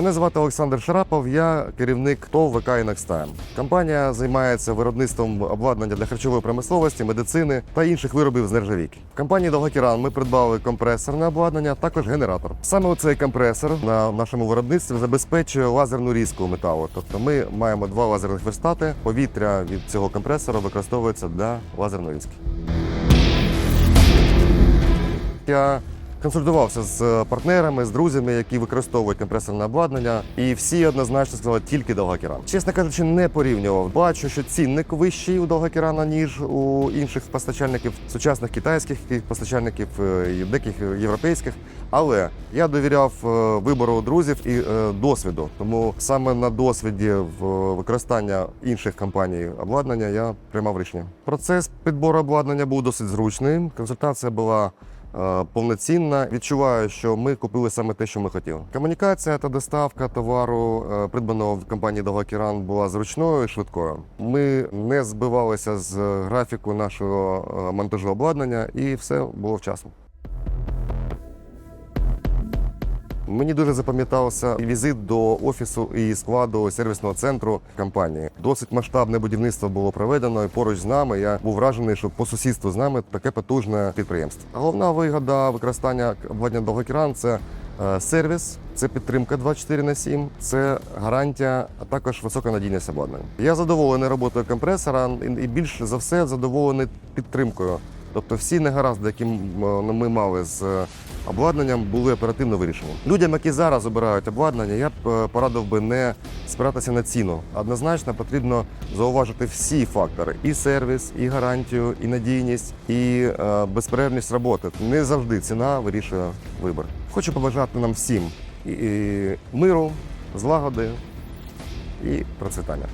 Мене звати Олександр Шарапов, я керівник ТОВ ВК «Інокстайм». Компанія займається виробництвом обладнання для харчової промисловості, медицини та інших виробів з нержавійки. В компанії Довгокіран ми придбали компресорне обладнання, також генератор. Саме цей компресор на нашому виробництві забезпечує лазерну різку металу. Тобто ми маємо два лазерних верстати. Повітря від цього компресора використовується для лазерної різки. Я консультувався з партнерами, з друзями, які використовують компресорне обладнання, і всі однозначно сказали тільки Довгокіран. Чесно кажучи, не порівнював. Бачу, що цінник вищий у Довгокірана, ніж у інших постачальників, сучасних китайських постачальників е, і деяких європейських. Але я довіряв е, вибору друзів і е, досвіду. Тому саме на досвіді використання інших компаній обладнання я приймав рішення. Процес підбору обладнання був досить зручний. Консультація була е, повноцінна. Відчуваю, що ми купили саме те, що ми хотіли. Комунікація та доставка товару, е, придбаного в компанії Довгокіран, була зручною і швидкою. Ми не збивалися з графіку нашого е, монтажу обладнання, і все було вчасно. Мені дуже запам'ятався візит до офісу і складу сервісного центру компанії. Досить масштабне будівництво було проведено, і поруч з нами я був вражений, що по сусідству з нами таке потужне підприємство. Головна вигода використання обладнання Довгокіран – це е, сервіс, це підтримка 24 на 7, це гарантія, а також висока надійність обладнання. Я задоволений роботою компресора і більш за все задоволений підтримкою. Тобто всі негаразди, які ми мали з обладнанням, були оперативно вирішені. Людям, які зараз обирають обладнання, я б е, порадив би не спиратися на ціну. Однозначно потрібно зауважити всі фактори: і сервіс, і гарантію, і надійність, і е, безперервність роботи. Не завжди ціна вирішує вибір. Хочу побажати нам всім і, миру, злагоди і процвітання.